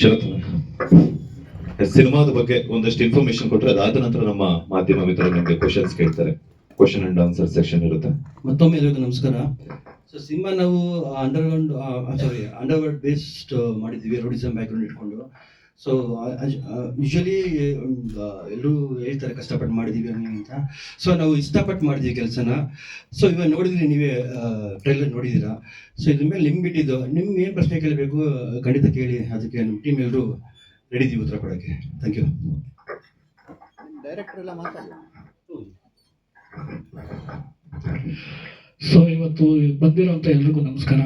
ಶರತ್ ಸಿನಿಮಾದ ಬಗ್ಗೆ ಒಂದಷ್ಟು ಇನ್ಫಾರ್ಮೇಶನ್ ಕೊಟ್ರೆ ಅದಾದ ನಂತರ ನಮ್ಮ ಮಾಧ್ಯಮ ಮಿತ್ರರು ನಮಗೆ ಕ್ವಶನ್ಸ್ ಕೇಳ್ತಾರೆ. ಕ್ವಶನ್ ಅಂಡ್ ಆನ್ಸರ್ ಸೆಕ್ಷನ್ ಇರುತ್ತೆ. ಮತ್ತೊಮ್ಮೆ ಎಲ್ಲರಿಗೂ ನಮಸ್ಕಾರ. ಸೊ ಸಿನಿಮಾ ನಾವು ಅಂಡರ್ಗ್ರೌಂಡ್ ಸಾರಿ ಅಂಡರ್ವರ್ಡ್ ಬೇಸ್ಡ್ ಮಾಡಿದ್ದೀವಿ ರೋಡಿಸಮ್ ಬ್ಯಾಕ್ಗ್ರೌಂಡ್ ಇಟ್ಕೊಂಡು. ಸೊ ಯೂಶಲಿ ಎಲ್ಲರೂ ಹೇಳ್ತಾರೆ ಕಷ್ಟಪಟ್ಟು ಮಾಡಿದ್ದೀವಿ ಅಂತ. ಸೊ ನಾವು ಇಷ್ಟಪಟ್ಟು ಮಾಡಿದ್ದೀವಿ ಕೆಲಸನ. ಸೊ ಇವಾಗ ನೋಡಿದ್ರಿ ನೀವೇ ಟ್ರೈಲರ್ ನೋಡಿದ್ದೀರಾ? ಸೊ ಇದ್ರ ಮೇಲೆ ನಿಮ್ಗೆ ಬಿಟ್ಟಿದ್ದು ನಿಮ್ಗೆ ಏನು ಪ್ರಶ್ನೆ ಕೇಳಬೇಕು? ಖಂಡಿತ ಕೇಳಿ ಅದಕ್ಕೆ ನಮ್ಮ ಟೀಮ್ ಎಲ್ಲರೂ ರೆಡಿ ಇದೀವಿ ಉತ್ತರ ಕೊಡೋಕ್ಕೆ. ಥ್ಯಾಂಕ್ ಯು ಡೈರೆಕ್ಟರ್ ಎಲ್ಲ ಮಾತಾಡಿ. ಸೊ ಇವತ್ತು ಬಂದಿರೋಂಥ ಎಲ್ರಿಗೂ ನಮಸ್ಕಾರ.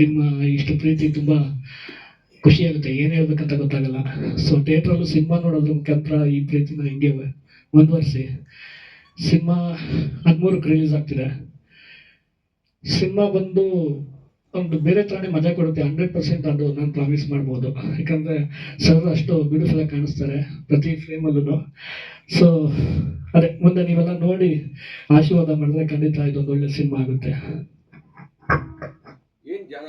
ನಿಮ್ಮ ಇಷ್ಟು ಪ್ರೀತಿ ತುಂಬ ಖುಷಿ ಆಗುತ್ತೆ. ಏನು ಹೇಳ್ಬೇಕಂತ ಗೊತ್ತಾಗಲ್ಲ. ಸೊ ಥಿಯೇಟ್ರಲ್ಲೂ ಸಿನಿಮಾ ನೋಡೋದ್ರ ಮುಖಾಂತರ ಈ ಪ್ರೀತಿನ ಹಿಂಗೆ ಮುಂದುವರಿಸಿ ಸಿನಿಮಾ ಹದಿಮೂರಕ್ಕೆ ರಿಲೀಸ್ ಆಗ್ತಿದೆ. ಸಿನಿಮಾ ಬಂದು ಒಂದು ಬೇರೆ ಥರನೇ ಮಜಾ ಕೊಡುತ್ತೆ. ಹಂಡ್ರೆಡ್ ಪರ್ಸೆಂಟ್ ಅದು ನಾನು ಪ್ರಾಮಿಸ್ ಮಾಡ್ಬೋದು. ಯಾಕಂದರೆ ಸರ್ ಅಷ್ಟು ಬ್ಯೂಟಿಫುಲ್ ಆಗಿ ಕಾಣಿಸ್ತಾರೆ ಪ್ರತಿ ಫ್ರೇಮಲ್ಲೂ ಸೊ ಅದೇ ಮುಂದೆ ನೀವೆಲ್ಲ ನೋಡಿ ಆಶೀರ್ವಾದ ಮಾಡಿದ್ರೆ ಖಂಡಿತ ಇದೊಂದು ಒಳ್ಳೆ ಸಿನಿಮಾ ಆಗುತ್ತೆ ಏನ್ ಜಾಗ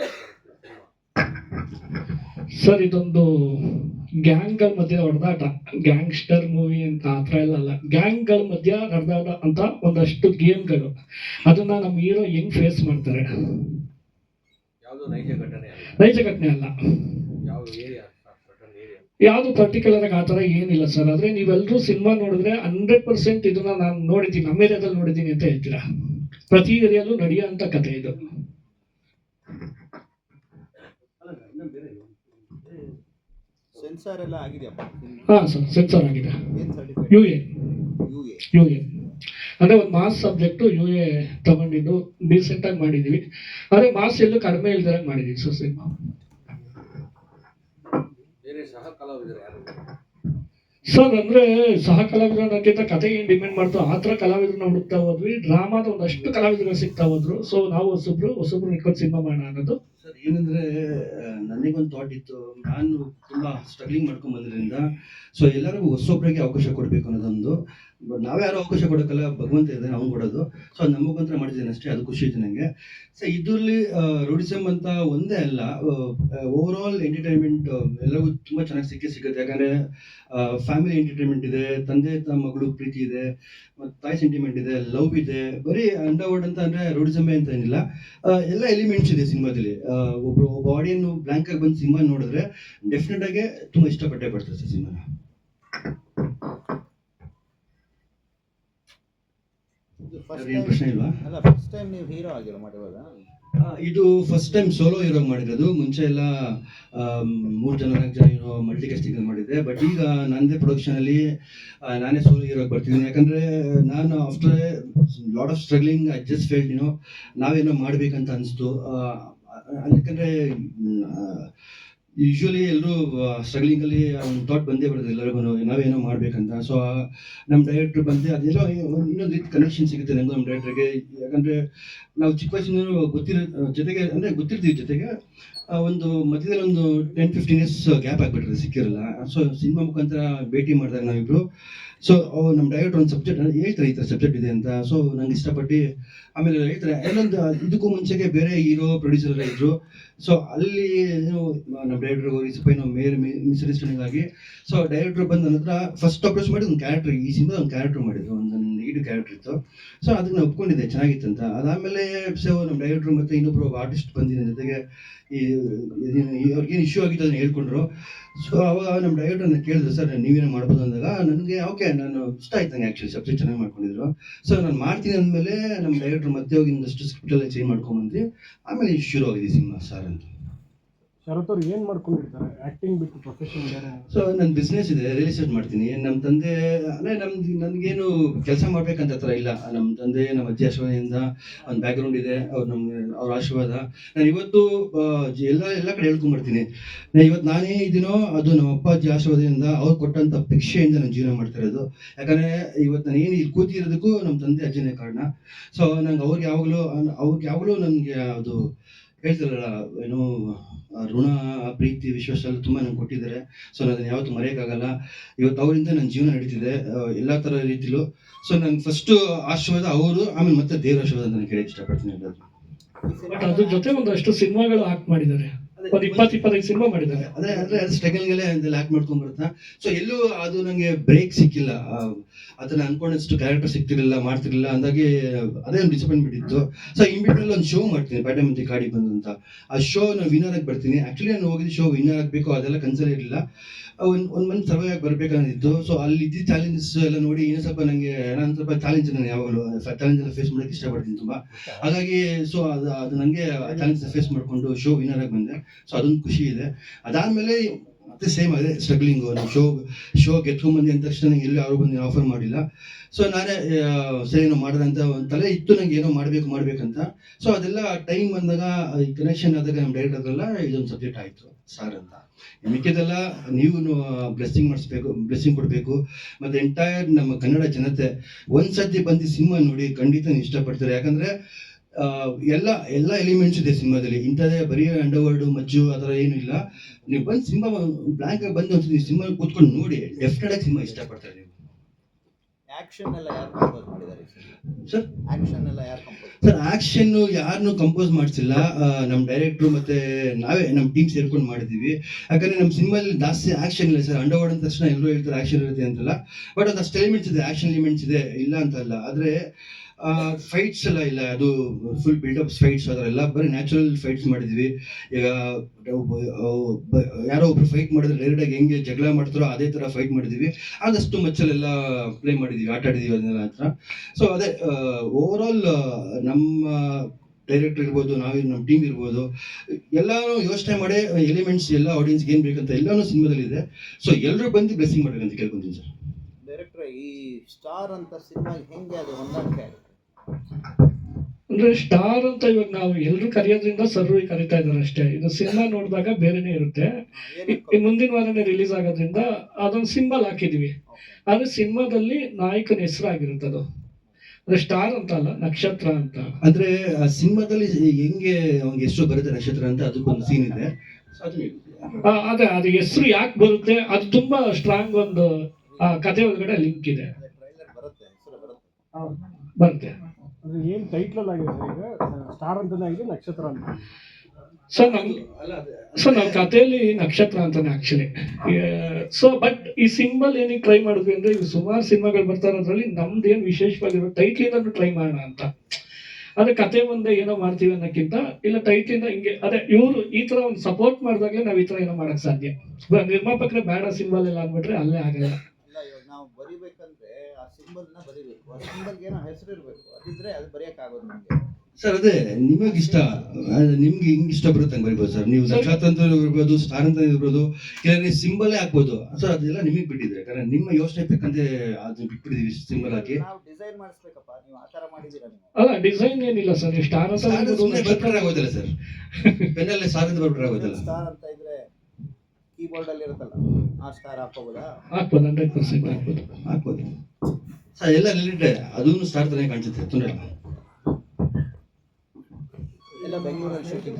ಸರ್ ಇದೊಂದು ಗ್ಯಾಂಗ್ಗಳ ಮಧ್ಯೆ ಹೊಡೆದಾಟ ಗ್ಯಾಂಗ್ಸ್ಟರ್ ಮೂವಿ ಅಂತ ಆ ಥರ ಎಲ್ಲ ಅಲ್ಲ. ಗ್ಯಾಂಗ್ಗಳ ಮಧ್ಯೆ ನಡೆದಾಟ ಅಂತ ಒಂದಷ್ಟು ಗೇಮ್ಗಳು ಅದನ್ನ ನಮ್ಮ ಹೀರೋ ಹೆಂಗ್ ಫೇಸ್ ಮಾಡ್ತಾರೆ? ನೈಜ ಘಟನೆ ಅಲ್ಲ? ಯಾವುದು ಪರ್ಟಿಕ್ಯುಲರ್ ಆಗಿ ಆ ಥರ ಏನಿಲ್ಲ ಸರ್ ಆದರೆ ನೀವೆಲ್ಲರೂ ಸಿನಿಮಾ ನೋಡಿದ್ರೆ ಹಂಡ್ರೆಡ್ ಪರ್ಸೆಂಟ್ ಇದನ್ನ ನಾನು ನೋಡಿದ್ದೀನಿ ನಮ್ಮ ಏರಿಯಾದಲ್ಲಿ ನೋಡಿದ್ದೀನಿ ಅಂತ ಹೇಳ್ತೀರಾ? ಪ್ರತಿ ಏರಿಯಾಲ್ಲೂ ಅಂತ ಕಥೆ ಇದು. ಸೆನ್ಸಾರ್ ಎಲ್ಲ ಆಗಿದೆಯಪ್ಪ? ಹಾಂ ಸರ್ ಸೆನ್ಸರ್ ಆಗಿದೆ. ಏನ್ certificate U A U A U A ಅಂದರೆ ಒಂದು ಮಾಸ್ ಸಬ್ಜೆಕ್ಟು ಯು ಎ ತಗೊಂಡಿದ್ದು ಡೀಸೆಂಟಾಗಿ ಮಾಡಿದ್ದೀವಿ ಆದರೆ ಮಾಸ್ ಎಲ್ಲೂ ಕಡಿಮೆ ಇಲ್ದಿರಂಗೆ ಮಾಡಿದ್ದೀವಿ ಸರ್ ಸಿನಿಮಾ ಬೇರೆ ಸಹ ಕಲಾವಿದರು ಯಾರು? ಸರ್ ಅಂದ್ರೆ ಸಹ ಕಲಾವಿದರಕ್ಕಿಂತ ಕತೆ ಏನು ಡಿಮೆಂಡ್ ಮಾಡ್ತೋ ಆ ಥರ ಕಲಾವಿದರನ್ನ ಹುಡುಕ್ತಾ ಹೋದ್ವಿ. ಡ್ರಾಮಾದ ಒಂದಷ್ಟು ಕಲಾವಿದರು ಸಿಗ್ತಾ ಹೋದ್ರು. ಸೊ ನಾವು ಹೊಸಬ್ರು ಹೊಸಬ್ರು ಇಟ್ಕೊಂಡು ಸಿನಿಮಾ ಮಾಡೋಣ ಅನ್ನೋದು. ಸರ್ ಏನಂದ್ರೆ ಆ, ನನಗೊಂದು ಥಾಟ್ ಇತ್ತು. ನಾನು ತುಂಬಾ ಸ್ಟ್ರಗ್ಲಿಂಗ್ ಮಾಡ್ಕೊಂಡ್ ಬಂದ್ರಿಂದ ಸೊ ಎಲ್ಲರಿಗೂ ಹೊಸೊಬ್ಬರಿಗೆ ಅವಕಾಶ ಕೊಡಬೇಕು ಅನ್ನೋದೊಂದು. ಬಟ್ ನಾವ್ಯಾರು ಅವಕಾಶ ಕೊಡೋಕ್ಕಲ್ಲ, ಭಗವಂತ ಇದ್ದಾನೆ ಅವ್ನು ಕೊಡೋದು. ಸೊ ನಮ್ಮ ಮುಖಾಂತರ ಮಾಡಿದ್ದೇನೆ ಅಷ್ಟೇ, ಅದು ಖುಷಿ ಇದೆ ನನಗೆ ಸೊ ಇದರಲ್ಲಿ ರೂಢಿಸಮ್ ಅಂತ ಒಂದೇ ಅಲ್ಲ ಓವರ್ ಆಲ್ ಎಂಟರ್ಟೈನ್ಮೆಂಟ್ ಎಲ್ಲರಿಗೂ ತುಂಬ ಚೆನ್ನಾಗಿ ಸಿಕ್ಕೇ ಸಿಗುತ್ತೆ ಯಾಕಂದರೆ ಫ್ಯಾಮಿಲಿ ಎಂಟರ್ಟೈನ್ಮೆಂಟ್ ಇದೆ, ತಂದೆ, ತ, ಮಗಳು ಪ್ರೀತಿ ಇದೆ, ಮತ್ತು ತಾಯಿ ಸೆಂಟಿಮೆಂಟ್ ಇದೆ ಲವ್ ಇದೆ. ಬರೀ ಅಂಡರ್ವರ್ಡ್ ಅಂತ ಅಂದರೆ ರೂಢಿಸಮ್ಮೆ ಅಂತ ಏನಿಲ್ಲ. ಎಲ್ಲ ಎಲಿಮೆಂಟ್ಸ್ ಇದೆ ಸಿನಿಮಾದಲ್ಲಿ. ಒಬ್ರು, ಒಬ್ಬ ಆಡಿಯನ್ ಆಗಿ ಬಂದು ಸಿನಿಮಾ ನೋಡಿದ್ರೆ ಡೆಫಿನೆಟ್ ಆಗಿ ತುಂಬಾ ಇಷ್ಟಪಟ್ಟೆ ಪಡ್ತಾರೆ ಸರ್ ಸಿನಿಮಾನ ಪ್ರಶ್ನೆ ಇಲ್ವಾ? ಅಲ್ಲ ಫಸ್ಟ್ ಟೈಮ್ ನೀವು ಹೀರೋ ಆಗಿರೋ ಇದು ಫಸ್ಟ್ ಟೈಮ್ ಸೋಲೋ ಹೀರೋ ಮಾಡಿರೋದು. ಮುಂಚೆ ಎಲ್ಲ ಮೂರು ಜನ ನಾಲ್ಕು ಜನ ಹೀರೋ ಮಲ್ಟಿ ಕಾಸ್ಟಿಂಗ್ ಮಾಡಿದ್ದೆ. ಬಟ್ ಈಗ ನಂದೇ ಪ್ರೊಡಕ್ಷನ್ ಅಲ್ಲಿ ನಾನೇ ಸೋಲೋ ಹೀರೋ ಬರ್ತಿದ್ದೀನಿ. ಯಾಕಂದ್ರೆ ನಾನು after lot of struggling I just failed ಏನೋ ನಾವೇನೋ ಮಾಡ್ಬೇಕಂತ ಅನಿಸ್ತು. ಯಾಕಂದ್ರೆ ಯೂಶ್ವಲಿ ಎಲ್ಲರೂ ಸ್ಟ್ರಗ್ಲಿಂಗ್ ಅಲ್ಲಿ ಒಂದು ಥಾಟ್ ಬಂದೇ ಬರುತ್ತೆ ಎಲ್ಲರಿಗೂ ನಾವೇನೋ ಮಾಡ್ಬೇಕಂತ. ಸೊ ನಮ್ಮ ಡೈರೆಕ್ಟರ್ ಬಂದೆ ಅದೇನೋ ಇನ್ನೊಂದು ರೀತಿ ಕನೆಕ್ಷನ್ ಸಿಗುತ್ತೆ ನನಗೂ ನಮ್ಮ ಡೈರೆಕ್ಟರ್ಗೆ ಯಾಕಂದ್ರೆ, ನಾವು ಚಿಕ್ಕ ವಯಸ್ಸಿನ ಗೊತ್ತಿರೋ, ಜೊತೆಗೆ, ಅಂದ್ರೆ ಗೊತ್ತಿರ್ತೀವಿ ಜೊತೆಗೆ ಒಂದು ಮಧ್ಯದಲ್ಲಿ ಒಂದು ಟೆನ್ ಫಿಫ್ಟೀನ್ ಇಯರ್ಸ್ ಗ್ಯಾಪ್ ಆಗ್ಬಿಟ್ಟಿದೆ ಸಿಕ್ಕಿರಲ್ಲ. ಸೊ ಸಿನಿಮಾ ಮುಖಾಂತರ ಭೇಟಿ ಮಾಡಿದಾಗ ನಾವಿಬ್ರು ಸೊ ನಮ್ಮ ಡೈರೆಕ್ಟರ್ ಒಂದು ಸಬ್ಜೆಕ್ಟ್ ಹೇಳ್ತಾರೆ ಈ ಥರ ಸಬ್ಜೆಕ್ಟ್ ಇದೆ ಅಂತ. ಸೊ ನಂಗೆ ಇಷ್ಟಪಟ್ಟು ಆಮೇಲೆ ಹೇಳ್ತಾರೆ ಇನ್ನೊಂದು ಇದಕ್ಕೂ ಮುಂಚೆಗೆ ಬೇರೆ ಹೀರೋ ಪ್ರೊಡ್ಯೂಸರ್ ಇದ್ರು. ಸೊ ಅಲ್ಲಿ ನಮ್ಮ ಡೈರೆಕ್ಟರ್ ಸ್ವಲ್ಪ ಏನೋ ಮೇಲ್ ಮಿಸ್ಅಂಡರ್ಸ್ಟ್ಯಾಂಡಿಂಗ್ ಆಗಿ. ಸೊ ಡೈರೆಕ್ಟರ್ ಬಂದ ನಂತರ ಫಸ್ಟ್ ಅಪ್ರೋಚ್ ಮಾಡಿ ಒಂದು ಕ್ಯಾರೆಕ್ಟರ್ ಈ ಸಿನಿಮಾ ಒಂದು ಕ್ಯಾರೆಕ್ಟರ್ ಮಾಡಿದ್ರು ಒಂದು ನೆಗೆಟಿವ್ ಕ್ಯಾರೆಕ್ಟರ್ ಇತ್ತು. ಸೊ ಅದನ್ನ ನಾನು ಒಪ್ಕೊಂಡಿದ್ದೆ, ಚೆನ್ನಾಗಿತ್ತು ಅಂತ. ಅದಾದಮೇಲೆ ಸೊ ನಮ್ಮ ಡೈರೆಕ್ಟರ್ ಮತ್ತೆ ಇನ್ನೊಬ್ರು ಆರ್ಟಿಸ್ಟ್ ಬಂದಿದ್ದ ಜೊತೆಗೆ ಈ ಅವ್ರಿಗೇನು ಇಶ್ಯೂ ಆಗಿತ್ತು ಅದನ್ನ ಹೇಳ್ಕೊಂಡ್ರು. ಸೊ ಅವಾಗ ನಮ್ಮ ಡೈರೆಕ್ಟರ್ ನಾನು ಕೇಳಿದ್ರು, ಸರ್ ನೀವೇನು ಮಾಡ್ಬೋದು ಅಂದಾಗ ನನಗೆ ಓಕೆ ನಾನು ಇಷ್ಟ ಆಯ್ತು ನಂಗೆ ಆ್ಯಕ್ಚುಲಿ ಸಬ್ಜೆಕ್ಟ್ ಚೆನ್ನಾಗಿ ಮಾಡ್ಕೊಂಡಿದ್ರು. ಸೊ ನಾನು ಮಾಡ್ತೀನಿ ಅಂದಮೇಲೆ ನಮ್ಮ ಡೈರೆಕ್ಟರ್ ಮತ್ತೆ ಹೋಗಿ ಇನ್ನಷ್ಟು ಸ್ಕ್ರಿಪ್ಟ್ ಎಲ್ಲ ಚೇಂಜ್ ಮಾಡ್ಕೊಂಬಂದ್ವಿ ಆಮೇಲೆ ಶುರು ಆಗಿದೆ ಸಿನಿಮಾ, ಸರ್ ಅಂತ. ಶರತ್ ಅವ್ರು ಏನ್ ಮಾಡ್ಕೊಂಡಿರ್ತಾರೆ? ಆಕ್ಟಿಂಗ್ ಬಿಟ್ಟು ಪ್ರೊಫೆಷನ್ ಸೊ ನನ್ನ ಬಿಸ್ನೆಸ್ ಇದೆ ರಿಯಲ್ ಎಸ್ಟೇಟ್ ಮಾಡ್ತೀನಿ. ನಮ್ಮ ತಂದೆ, ಅಂದ್ರೆ ನಮ್ದು, ನನಗೇನು ಕೆಲಸ ಮಾಡ್ಬೇಕಂತ ಹತ್ರ ಇಲ್ಲ. ನಮ್ಮ ತಂದೆ, ನಮ್ಮ ಅಜ್ಜಿ ಆಶೀರ್ವಾದದಿಂದ ಒಂದು ಬ್ಯಾಕ್ಗ್ರೌಂಡ್ ಇದೆ, ಅವ್ರು ನಮ್ಮ ಅವ್ರ ಆಶೀರ್ವಾದ. ನಾನು ಇವತ್ತು ಎಲ್ಲ ಎಲ್ಲ ಕಡೆ ಹೇಳ್ಕೊಂಬರ್ತೀನಿ ನಾನು ಇವತ್ತು ನಾನೇ ಇದೀನೋ, ಅದು ನಮ್ಮ ಅಪ್ಪ ಅಜ್ಜಿ ಆಶೀರ್ವಾದದಿಂದ ಅವ್ರು ಕೊಟ್ಟಂಥ ಭಿಕ್ಷೆಯಿಂದ ನಾನು ಜೀವನ ಮಾಡ್ತಿರೋದು ಯಾಕಂದರೆ ಇವತ್ತು ನಾನು ಏನು ಇಲ್ಲಿ ಕೂತಿರೋದಕ್ಕೂ ನಮ್ಮ ತಂದೆ ಅಜ್ಜನೇ ಕಾರಣ. ಸೊ ನಂಗೆ ಅವ್ರಿಗೆ ಯಾವಾಗಲೂ ಅವ್ರಿಗೆ ಯಾವಾಗಲೂ ನನಗೆ ಅದು ಹೇಳ್ತಾರಲ್ಲ ಏನು ಋಣ, ಪ್ರೀತಿ, ವಿಶ್ವಾಸ ಎಲ್ಲ ತುಂಬ ನಂಗೆ ಕೊಟ್ಟಿದ್ದಾರೆ. ಸೊ ನಾನು ಯಾವತ್ತೂ ಮರೆಯೋಕ್ಕಾಗಲ್ಲ. ಇವತ್ತು ಅವರಿಂದ ನನ್ನ ಜೀವನ ನಡೀತಿದೆ. ಎಲ್ಲ ಥರ ರೀತಿಲೂ. ಸೊ ನನ್ನ ಫಸ್ಟು ಆಶೀರ್ವಾದ ಅವರು, ಆಮೇಲೆ ಮತ್ತೆ ದೇವರ ಆಶೀರ್ವಾದ ಅಂತ ನಾನು ಕೇಳಕ್ಕೆ ಇಷ್ಟಪಡ್ತೀನಿ ಎಲ್ಲರಿಗೂ ಬಟ್ ಅದ್ರ ಜೊತೆ ಒಂದಷ್ಟು ಸಿನಿಮಾಗಳು ಆಕ್ಟ್ ಮಾಡಿದ್ದಾರೆ. ಒಂದು ಇಪ್ಪತ್ತು ಇಪ್ಪತ್ತೈದು ಸಿನಿಮಾ ಮಾಡಿದ್ದಾರೆ. ಅದೇ ಅಂದ್ರೆ ಅದು ಸ್ಟ್ರಗಲ್ಗೆಲ್ಲ ಆಕ್ಟ್ ಮಾಡ್ಕೊಂಡ್ ಬರುತ್ತಾ ಸೊ ಎಲ್ಲೂ ಅದು ನಂಗೆ ಬ್ರೇಕ್ ಸಿಕ್ಕಿಲ್ಲ. ಅದನ್ನ ಅನ್ಕೊಂಡಷ್ಟು ಕ್ಯಾರೆಕ್ಟರ್ ಸಿಗ್ತಿರ್ಲಿಲ್ಲ, ಮಾಡ್ತಿರಲಿಲ್ಲ, ಅಂದಾಗೆ ಅದೇ ಒಂದು ಡಿಸಪಾಯಿಂಟ್ಮೆಂಟ್ ಇತ್ತು. ಸೊ ಇನ್ ಬಿಟ್ವೀನ್ ಒಂದು ಶೋ ಮಾಡ್ತೀನಿ ಪಾಟೆ ಮಂತಿ ಕಾಡಿ ಬಂದು ಅಂತ. ಆ ಶೋ ನಾನು ವಿನ್ನರ್ ಆಗಿ ಬರ್ತೀನಿ. ಆಕ್ಚುಲಿ ನಾನು ಹೋಗಿದ್ದು ಶೋ ವಿನ್ನರ್ ಆಗಬೇಕು, ಅದೆಲ್ಲ ಕನ್ಸರ್ ಇರಲಿಲ್ಲ. ಒಂದು ಒಂದು ಮಂತ್ ಸಭೆಗೆ ಬರ್ಬೇಕಂದಿತ್ತು ಸೊ ಅಲ್ಲಿ ಇದ್ದ ಚಾಲೆಂಜಸ್ ಎಲ್ಲ ನೋಡಿ ಇನ್ನೂ ಸ್ವಲ್ಪ ನನಗೆ ನಾನು ಸ್ವಲ್ಪ ಚಾಲೆಂಜ್ ನಾನು ಯಾವಾಗಲೂ ಚಾಲೆಂಜ್ ಫೇಸ್ ಮಾಡೋಕ್ಕೆ ಇಷ್ಟಪಡ್ತೀನಿ ತುಂಬಾ. ಹಾಗಾಗಿ ಸೊ ಅದು ಅದು ನನಗೆ ಚಾಲೆಂಜ್ ಫೇಸ್ ಮಾಡಿಕೊಂಡು ಶೋ ವಿನ್ನರ್ ಆಗಿ ಬಂದೆ. ಸೊ ಅದೊಂದು ಖುಷಿ ಇದೆ. ಅದಾದ್ಮೇಲೆ ಮತ್ತೆ ಸೇಮ್ ಅದೇ ಸ್ಟ್ರಗ್ಲಿಂಗ್ ನಮ್ಮ ಶೋ ಶೋ ಗೆದ್ಕೊಂಬಂದಿ ಅಂದ ತಕ್ಷಣ ನಂಗೆ ಎಲ್ಲೂ ಯಾರು ಬಂದು ಆಫರ್ ಮಾಡಿಲ್ಲ. ಸೊ ನಾನೇ ಸರಿ ಏನೋ ಮಾಡೋಣ ಅಂತ ಒಂದು ತಲೆ ಇತ್ತು, ನಂಗೆ ಏನೋ ಮಾಡಬೇಕು, ಮಾಡಬೇಕಂತ. ಸೊ ಅದೆಲ್ಲ ಟೈಮ್ ಬಂದಾಗ ಕನೆಕ್ಷನ್ ಆದಾಗ ನಮ್ಮ ಡೈರೆಕ್ಟರ್ಗೆಲ್ಲ ಇದೊಂದು ಸಬ್ಜೆಕ್ಟ್ ಆಯಿತು ಸಾರ್ ಅಂತ. ಮಿಕ್ಕಿದೆಲ್ಲ ನೀವು ಬ್ಲೆಸ್ಸಿಂಗ್ ಮಾಡಿಸ್ಬೇಕು ಬ್ಲೆಸ್ಸಿಂಗ್ ಕೊಡಬೇಕು. ಮತ್ತು ಎಂಟೈರ್ ನಮ್ಮ ಕನ್ನಡ ಜನತೆ ಒಂದ್ಸತಿ ಬಂದು ಸಿನಿಮಾ ನೋಡಿ ಖಂಡಿತ ಇಷ್ಟಪಡ್ತಾರೆ. ಯಾಕಂದರೆ ಎಲ್ಲ ಎಲ್ಲ ಎಲಿಮೆಂಟ್ಸ್ ಇದೆ ಸಿನಿಮಾದಲ್ಲಿ. ಇಂಥದ್ದೇ ಬರೀ ಅಂಡರ್ವರ್ಡು ಮಜ್ಜು ಆ ಥರ ಏನೂ ಇಲ್ಲ. ನೀವು ಬಂದು ಸಿನಿಮಾ ಬ್ಲ್ಯಾಂಕ್ ಆಗಿ ಬಂದು ಒಂದ್ಸತಿ ಸಿನಿಮಾ ಕೂತ್ಕೊಂಡು ನೋಡಿ. ಡೆಫಿನೆಟ್ ಆಗಿ ಸಿನಿಮಾ ಇಷ್ಟಪಡ್ತಾರೆ ನೀವು. ಆಕ್ಷನ್ ಎಲ್ಲ ಯಾರು ಕಂಪೋಸ್ ಮಾಡಿದ್ದಾರೆ ಸರ್ ಆಕ್ಷನ್ ಎಲ್ಲ ಯಾರು ಕಂಪೋಸ್ ಸರ್ ಆಕ್ಷನ್ ಯಾರನ್ನೂ ಕಂಪೋಸ್ ಮಾಡಿಸಿಲ್ಲ. ನಮ್ಮ ಡೈರೆಕ್ಟ್ರು ಮತ್ತೆ ನಾವೇ ನಮ್ಮ ಟೀಮ್ ಸೇರ್ಕೊಂಡು ಮಾಡಿದ್ದೀವಿ. ಯಾಕಂದ್ರೆ ನಮ್ಮ ಸಿನಿಮಾದಲ್ಲಿ ಜಾಸ್ತಿ ಆಕ್ಷನ್ ಇಲ್ಲ ಸರ್. ಅಂಡರ್ವರ್ಡ್ ಅಂದ ತಕ್ಷಣ ಎಲ್ಲರೂ ಹೇಳ್ತಾರೆ ಆಕ್ಷನ್ ಇರುತ್ತೆ ಅಂತಲ್ಲ. ಬಟ್ ಅದು ಅಷ್ಟು ಎಲಿಮೆಂಟ್ಸ್ ಇದೆ ಆಕ್ಷನ್ ಎಲಿಮೆಂಟ್ಸ್ ಇದೆ ಇಲ್ಲ ಅಂತಲ್ಲ. ಆದರೆ ಫೈಟ್ಸ್ ಎಲ್ಲ ಇಲ್ಲ. ಅದು ಫುಲ್ ಬಿಲ್ಡಪ್ ಫೈಟ್ಸ್ ಅದರೆಲ್ಲ ಬರೀ ನ್ಯಾಚುರಲ್ ಫೈಟ್ಸ್ ಮಾಡಿದ್ವಿ. ಈಗ ಯಾರೋ ಒಬ್ರು ಫೈಟ್ ಮಾಡಿದ್ರೆ ಡೈರೆಕ್ಟ್ ಆಗಿ ಹೆಂಗೆ ಜಗಳ ಮಾಡ್ತಾರೋ ಅದೇ ಥರ ಫೈಟ್ ಮಾಡಿದ್ವಿ. ಆದಷ್ಟು ಮಚ್ಚಲೆಲ್ಲ ಪ್ಲೇ ಮಾಡಿದ್ವಿ, ಆಟ ಆಡಿದೀವಿ ಅದನ್ನೆಲ್ಲ ಹತ್ರ ಸೊ ಅದೇ ಓವರ್ ನಮ್ಮ ಡೈರೆಕ್ಟರ್ ಇರ್ಬೋದು ನಾವು ನಮ್ಮ ಟೀಮ್ ಇರ್ಬೋದು, ಎಲ್ಲಾನು ಯೋಚನೆ ಮಾಡಿ ಎಲಿಮೆಂಟ್ಸ್ ಎಲ್ಲ ಆಡಿಯನ್ಸ್ಗೆ ಏನು ಬೇಕಂತ ಎಲ್ಲಾನು ಸಿನಿಮಾದಲ್ಲಿ ಇದೆ. ಸೊ ಎಲ್ಲರೂ ಬಂದು ಬ್ಲೆಸ್ಸಿಂಗ್ ಮಾಡ್ಬೇಕಂತ ಕೇಳ್ಕೊತೀನಿ ಸರ್. ಡೈರೆಕ್ಟರ್ ಈ ಸ್ಟಾರ್ ಅಂತ ಸಿನಿಮಾಗೆ ಹೆಂಗೆ ಅದು ಹೊಂದಾಣಿಕೆ ಆಗುತ್ತೆ? ಅಂದ್ರೆ ಸ್ಟಾರ್ ಅಂತ ಇವಾಗ ನಾವು ಎಲ್ರು ಕರೆಯೋದ್ರಿಂದ ಸರ್ರು ಕರಿತಾ ಇದಾರೆ ಅಷ್ಟೇ. ಇದು ಸಿನಿಮಾ ನೋಡಿದಾಗ ಬೇರೆನೇ ಇರುತ್ತೆ. ಈ- ಮುಂದಿನ ವಾರನೇ ರಿಲೀಸ್ ಆಗೋದ್ರಿಂದ ಅದೊಂದು ಸಿಂಬಲ್ ಹಾಕಿದೀವಿ. ಆದ್ರೆ ಸಿನಿಮಾದಲ್ಲಿ ನಾಯಕನ ಹೆಸರಾಗಿರುತ್ತೆ ಅದು ಅಂದ್ರೆ ಸ್ಟಾರ್ ಅಂತ ಅಲ್ಲ ನಕ್ಷತ್ರ ಅಂತ. ಅಂದ್ರೆ ಆ ಸಿನಿಮಾದಲ್ಲಿ ಹೆಂಗೆ ಅವ್ನಿಗೆ ಎಷ್ಟು ಬರುತ್ತೆ ನಕ್ಷತ್ರ ಅಂತ ಅದಕ್ಕೊಂದು ಸೀನ್ ಇದೆ. ಅದು ಆ, ಅದೇ ಅದು ಹೆಸರು ಯಾಕೆ ಬರುತ್ತೆ ಅದು ತುಂಬಾ ಸ್ಟ್ರಾಂಗ್ ಒಂದು ಆ ಕಥೆ ಒಳಗಡೆ ಲಿಂಕ್ ಇದೆ. ಟ್ರೈಲರ್ ಬರುತ್ತೆ. ಹೆಸರು ಏನು ಬರುತ್ತೆ ಅಂದ್ರೆ ಏನ್ ಟೈಟ್ಲ್ ಆಗಿದೆ ಸರ್ ಈಗ ಸ್ಟಾರ್ ಅಂತಾನೆ ಆಗಿದೆ, ನಕ್ಷತ್ರ ಅಂತ. ಸೊ ಅದು- ಸೊ ನನ್ನ ಕಥೆಯಲ್ಲಿ ನಕ್ಷತ್ರ ಅಂತಾನೆ ಆಕ್ಚುಲಿ ಸೊ ಬಟ್ ಈ ಸಿಂಬಲ್ ಏನಕ್ಕೆ ಟ್ರೈ ಮಾಡಿದ್ವಿ ಅಂದ್ರೆ ಈಗ ಸುಮಾರು ಸಿನಿಮಾಗಳು ಬರ್ತಾ ಇರೋದ್ರಲ್ಲಿ ನಮ್ದು ಏನು ವಿಶೇಷವಾಗಿರೋ ಟೈಟ್ಲಿಂದ ಟ್ರೈ ಮಾಡೋಣ ಅಂತ. ಅದೇ ಕತೆ ಮುಂದೆ ಏನೋ ಮಾಡ್ತೀವಿ ಅನ್ನೋಕ್ಕಿಂತ, ಇಲ್ಲ ಟೈಟ್ಲಿಂದ ಹಿಂಗೆ, ಅದೇ ಇವರು ಈ ತರ ಒಂದು ಸಪೋರ್ಟ್ ಮಾಡಿದಾಗಲೇ ನಾವು ಈ ತರ ಏನೋ ಮಾಡಕ್ ಸಾಧ್ಯ. ನಿರ್ಮಾಪಕರೇ ಬೇಡ ಸಿಂಬಲ್ ಎಲ್ಲ ಅಂದ್ಬಿಟ್ರೆ ಅಲ್ಲೇ ಆಗಲ್ಲ ಇಲ್ಲ ಇವಾಗ ನಾವು ಬರಿಬೇಕಂದ್ರೆ ಆ ಸಿಂಬಲ್ನ ಬರಿಬೇಕು. ಆ ಸಿಂಬಲ್ಗೆ ಏನೋ ಹೆಸರು ಇರಬೇಕು ಅದಿದ್ರೆ ಅದು ಬರೆಯೋಕ್ಕಾಗೋದು ನಮಗೆ. ಸರ್ ಅದೇ ನಿಮಗೆ ಇಷ್ಟ ಅದು ನಿಮ್ಗೆ ಹಿಂಗ್ ಇಷ್ಟ ಬರುತ್ತೆ ಹಂಗೆ ಬರಿಬೋದು ಸರ್. ನೀವು ನಕ್ಷತ್ರ ಅಂತ ಇರ್ಬೋದು ಸ್ಟಾರ್ ಅಂತ ಇರ್ಬೋದು ಕೆಲವರಿಗೆ ಸಿಂಬಲೇ ಹಾಕ್ಬೋದು ಸರ್ ಅದೆಲ್ಲ ನಿಮಗೆ ಬಿಟ್ಟಿದ್ರೆ ಕಾರಣ ನಿಮ್ಮ ಯೋಚನೆ ತಕ್ಕಂತೆ ಅದನ್ನ ಬಿಟ್ಬಿಟ್ಟಿದೀವಿ ಸಿಂಬಲ್ ಹಾಕಿ. ನಾವು ಡಿಸೈನ್ ಮಾಡಿಸ್ಬೇಕಪ್ಪ. ನೀವು ಆ ಥರ ಮಾಡಿದ್ದೀರಾ ನೀವು? ಅಲ್ಲ ಡಿಸೈನ್ ಏನಿಲ್ಲ ಸರ್. ಸ್ಟಾರ್ ಅಂತ ಸ್ಟಾರ್ ಸುಮ್ಮನೆ ಬರ್ಬಿಟ್ರೆ ಆಗೋದಿಲ್ಲ ಸರ್. ಪೆನ್ನಲ್ಲೇ ಸ್ಟಾರ್ ಅಂತ ಬರ್ಬಿಟ್ರೆ ಆಗೋದಿಲ್ಲ. ಸ್ಟಾರ್ ಅಂತ ಇದ್ರೆ ಕೀಬೋರ್ಡ್ ಅಲ್ಲಿ ಇರುತ್ತಲ್ಲ ಆ ಸ್ಟಾರ್ ಹಾಕೋಬೋದಾ ಹಾಕ್ಬೋದು ಹಂಡ್ರೆಡ್ ಪರ್ಸೆಂಟ್ ಹಾಕ್ಬೋದು. ಹಾಕ್ಬೋದು. ಎಲ್ಲ ರಿಲೇಟೆಡ್ ಅದೂ ಸ್ಟಾರ್ ತಾನೇ ಕಾಣಿಸುತ್ತೆ ತೊಂದರೆ ಇಲ್ಲ. ಎಲ್ಲ ಬೆಂಗಳೂರಲ್ಲಿ ಶೂಟಿಂಗ್